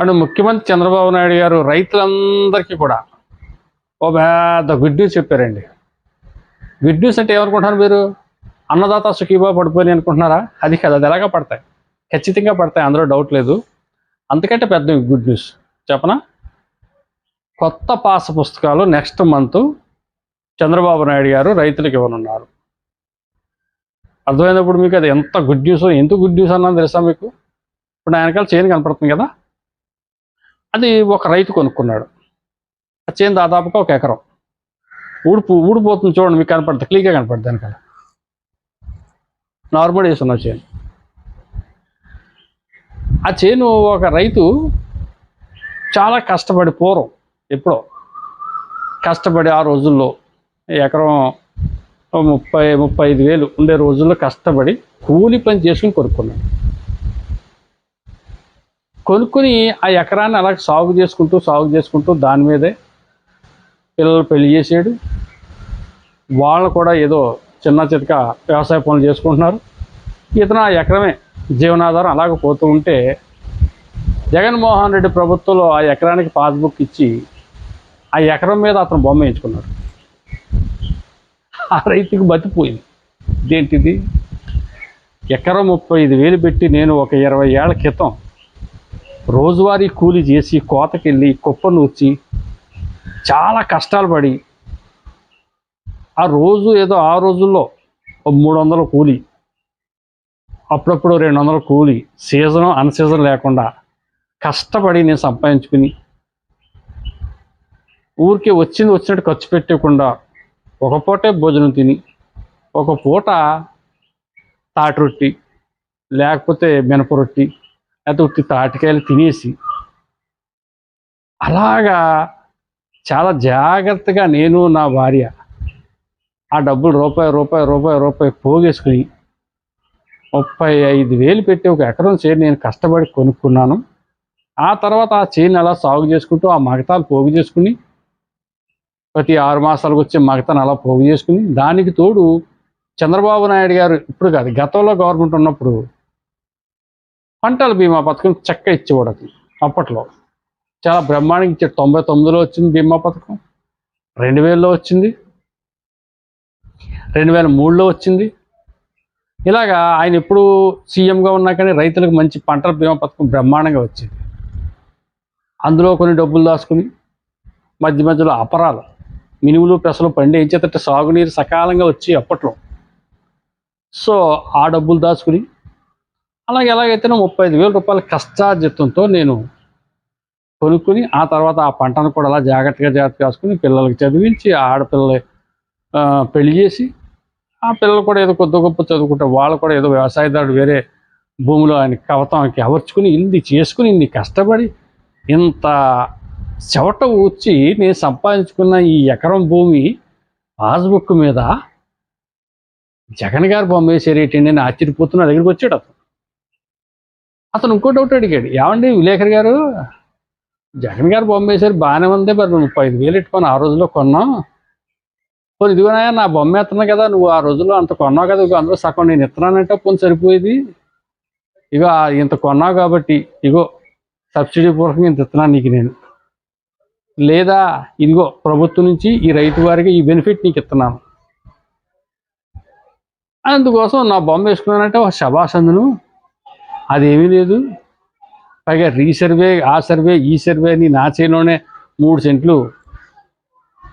And ముఖ్యమంత్రి చంద్రబాబు నాయుడు గారు రైతులందరికీ కూడా ఓ పెద్ద గుడ్ న్యూస్ చెప్పారండి. గుడ్ న్యూస్ అంటే ఏమనుకుంటున్నారు మీరు? అన్నదాత సుఖీబా పడిపోయి అనుకుంటున్నారా? అది కదా అది ఎలాగా పడతాయి? ఖచ్చితంగా పడతాయి అందులో డౌట్ లేదు. అంతకంటే పెద్ద గుడ్ న్యూస్. చెప్పనా? కొత్త పాస పుస్తకాలు నెక్స్ట్ మంత్ చంద్రబాబు నాయుడు గారు రైతులకు ఇవ్వనున్నారు. అర్థమైనప్పుడు మీకు అది ఎంత గుడ్ న్యూస్? ఎంత గుడ్ న్యూస్ అన్నది తెలుసా మీకు? ఇప్పుడు నా వెనకాల చైన్ కనపడుతుంది కదా? అది ఒక రైతు కొనుక్కున్నాడు. ఆ చేను దాదాపుగా ఒక ఎకరం. ఊడిపో ఊడిపోతుంది చూడండి మీకు కనపడుతుంది క్లీగా కనపడుతుంది దానికల నార్మల్ వేస్తున్న చేను. ఆ చేను ఒక రైతు చాలా కష్టపడి పూర్వం ఎప్పుడో. కష్టపడి ఆ రోజుల్లో ఎకరం ముప్పై ముప్పై ఐదు వేలు ఉండే రోజుల్లో కష్టపడి కూలి పని చేసుకుని కొనుక్కున్నాడు. కొనుక్కుని ఆ ఎకరాన్ని అలా సాగు చేసుకుంటూ సాగు చేసుకుంటూ దాని మీదే పిల్లలు పెళ్ళి చేసాడు. వాళ్ళు కూడా ఏదో చిన్న చితక వ్యవసాయ పనులు చేసుకుంటున్నారు. ఇతను ఆ ఎకరమే జీవనాధారం అలాగ పోతూ ఉంటే జగన్మోహన్ రెడ్డి ప్రభుత్వంలో ఆ ఎకరానికి పాస్బుక్ ఇచ్చి ఆ ఎకరం మీద అతను బొమ్మ వేయించుకున్నాడు. ఆ రైతుకి బతిపోయింది ఇదేంటిది? ఎకరం ముప్పై ఐదు వేలు పెట్టి నేను ఒక ఇరవై ఏళ్ళ క్రితం రోజువారీ కూలి చేసి కోతకెళ్ళి కుప్ప నూర్చి చాలా కష్టాలు పడి ఆ రోజు ఏదో ఆ రోజుల్లో మూడు వందల కూలి అప్పుడప్పుడు రెండు వందల కూలి సీజన్ అన్ సీజన్ లేకుండా కష్టపడి నేను సంపాదించుకుని ఊరికే వచ్చింది వచ్చినట్టు ఖర్చు పెట్టకుండా ఒక పూటే భోజనం తిని ఒక పూట తాటి రొట్టి లేకపోతే మినప రొట్టి లేకపోతే ఉత్తి తాటికాయలు తినేసి అలాగా చాలా జాగ్రత్తగా నేను నా భార్య ఆ డబ్బులు రూపాయి రూపాయి రూపాయి రూపాయి పోగేసుకుని ముప్పై ఐదు వేలు పెట్టి ఒక ఎకరం చేను నేను కష్టపడి కొనుక్కున్నాను. ఆ తర్వాత ఆ చేను అలా సాగు చేసుకుంటూ ఆ మగతాలు పోగు చేసుకుని ప్రతి ఆరు మాసాలకు వచ్చే మగతను అలా పోగు చేసుకుని దానికి తోడు చంద్రబాబు నాయుడు గారు ఇప్పుడు కాదు గతంలో గవర్నమెంట్ ఉన్నప్పుడు పంటల బీమా పథకం చక్క ఇచ్చేవాడు అప్పట్లో. చాలా బ్రహ్మాండంగా ఇచ్చాడు. తొంభై తొమ్మిదిలో వచ్చింది బీమా పథకం. రెండు వేలలో వచ్చింది. రెండు వేల మూడులో వచ్చింది. ఇలాగా ఆయన ఎప్పుడు సీఎంగా ఉన్నా కానీ రైతులకు మంచి పంటల బీమా పథకం బ్రహ్మాండంగా వచ్చింది. అందులో కొన్ని డబ్బులు దాచుకుని మధ్య మధ్యలో అపరాలు మినుములు పెసలు పండి ఏం సాగునీరు సకాలంగా వచ్చి అప్పట్లో. సో ఆ డబ్బులు దాచుకుని అలాగే ఎలాగైతే ముప్పై ఐదు వేల రూపాయల కష్టార్జితంతో నేను కొనుక్కుని ఆ తర్వాత ఆ పంటను కూడా అలా జాగ్రత్తగా జాగ్రత్త కాసుకుని పిల్లలకి చదివించి ఆ ఆడపిల్లలు పెళ్ళి చేసి ఆ పిల్లలు కూడా ఏదో కొద్ది గొప్ప చదువుకుంటే వాళ్ళు కూడా ఏదో వ్యవసాయదారుడు వేరే భూమిలో ఆయన కవతానికి అవర్చుకుని ఇన్ని చేసుకుని ఇన్ని కష్టపడి ఇంత చెవట వచ్చి నేను సంపాదించుకున్న ఈ ఎకరం భూమి పాస్బుక్ మీద జగన్ గారు బొమ్మ వేసేరేటండి నేను ఆశ్చర్యపోతున్నా దగ్గరికి వచ్చాడు అతను. అతను ఇంకో డౌట్ అడిగాడు ఏమండి విలేకరి గారు? జగన్ గారు బొమ్మ వేసారు బాగానే ఉంది మరి ముప్పై ఐదు వేలు పెట్టుకొని ఆ రోజుల్లో కొన్నాం పోనీ ఇదిగోనాయా నా బొమ్మ ఎత్తున్నా కదా నువ్వు ఆ రోజుల్లో అంత కొన్నావు కదా ఇగో అందులో సగం నేను ఎత్తున్నానంటే పోనీ సరిపోయేది. ఇగో ఇంత కొన్నావు కాబట్టి ఇగో సబ్సిడీ పూర్వకంగా ఇంత ఇస్తున్నాను నీకు నేను. లేదా ఇదిగో ప్రభుత్వం నుంచి ఈ రైతు వారికి ఈ బెనిఫిట్ నీకు ఇస్తున్నాను అందుకోసం నా బొమ్మ వేసుకున్నానంటే ఒక శభాషందును అదేమీ లేదు. పైగా రీసర్వే ఆ సర్వే ఈ సర్వే అని నా చేలోనే మూడు సెంట్లు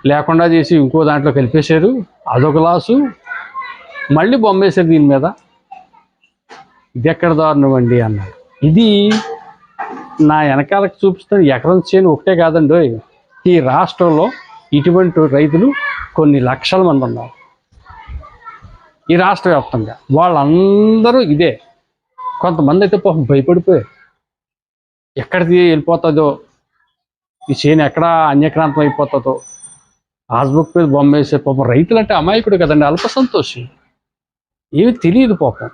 లేకుండా చేసి ఇంకో దాంట్లో కలిపేశారు. అదొక లాసు. మళ్ళీ బొమ్మేశారు దీని మీద. ఇది ఎక్కడ దారుణం అండి అన్నాడు. ఇది నా వెనకాలకు చూపిస్తున్న ఎకరం చేను ఒకటే కాదండి ఈ రాష్ట్రంలో ఇటువంటి రైతులు కొన్ని లక్షల మంది ఉన్నారు. ఈ రాష్ట్ర వ్యాప్తంగా వాళ్ళందరూ ఇదే. కొంతమంది అయితే పాపం భయపడిపోయారు. ఎక్కడికి వెళ్ళిపోతుందో ఈ చేను ఎక్కడ అన్యక్రాంతం అయిపోతుందో పాస్బుక్ మీద బొమ్మ వేసే పాపం రైతులు అంటే అమాయకుడు కదండి అల్ప సంతోషి. ఏమి తెలియదు పాపం.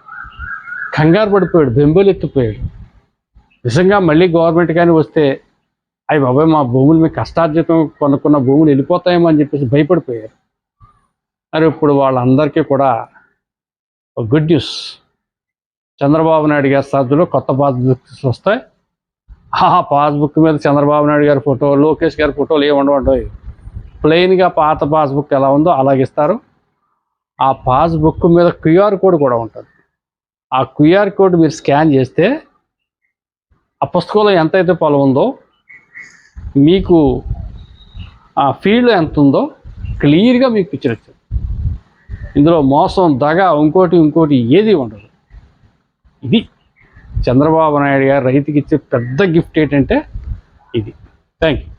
కంగారు పడిపోయాడు బెంబేలు ఎత్తిపోయాడు. నిజంగా మళ్ళీ గవర్నమెంట్ కానీ వస్తే అవి బాబాయ్ మా భూములు మీ కష్టార్జితం కొనుక్కున్న భూములు వెళ్ళిపోతాయేమో అని చెప్పేసి భయపడిపోయారు. మరి ఇప్పుడు వాళ్ళందరికీ కూడా గుడ్ న్యూస్ చంద్రబాబు నాయుడు గారి స్థాయిలో కొత్త పాస్బుక్స్ వస్తాయి. ఆ పాస్బుక్ మీద చంద్రబాబు నాయుడు గారి ఫోటో లోకేష్ గారి ఫోటోలు ఏమి ఉండవంటాయి ప్లెయిన్గా పాత పాస్బుక్ ఎలా ఉందో అలాగే ఇస్తారు. ఆ పాస్బుక్ మీద క్యూఆర్ కోడ్ కూడా ఉంటుంది. ఆ క్యూఆర్ కోడ్ మీరు స్కాన్ చేస్తే ఆ పుస్తకంలో ఎంతైతే పొలం ఉందో మీకు ఆ ఫీల్డ్ ఎంత ఉందో క్లియర్గా మీకు పిక్చర్ వచ్చింది. ఇందులో మోసం దగ ఇంకోటి ఇంకోటి ఏది ఉండదు. ఇది చంద్రబాబు నాయుడు గారు రైతుకి ఇచ్చే పెద్ద గిఫ్ట్ ఏంటంటే ఇది. Thank you